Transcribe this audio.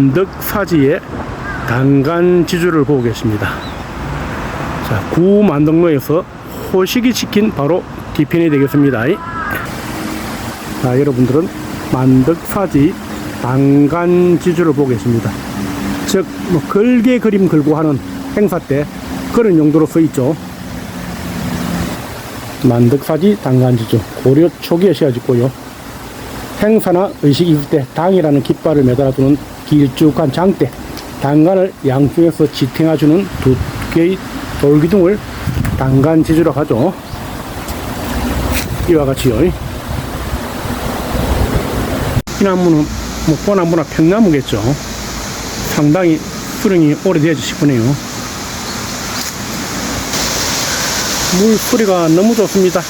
만덕사지의 단간 지주를 보고 계십니다. 자, 구만덕로에서 호식이 치킨 바로 뒤편이 되겠습니다. 자, 여러분들은 만덕사지 단간 지주를 보고 계십니다. 즉, 뭐 걸개 그림 걸고 하는 행사 때 그런 용도로 써 있죠. 만덕사지 단간 지주 고려 초기에 세워졌고요. 행사나 의식 있을 때 당이라는 깃발을 매달아두는 길쭉한 장대, 단간을 양쪽에서 지탱해주는 두 개의 돌기둥을 단간 지주라고 하죠. 이와 같이요. 이 나무는 목포나무나 평나무겠죠. 상당히 수령이 오래되어지 싶으네요. 물 소리가 너무 좋습니다.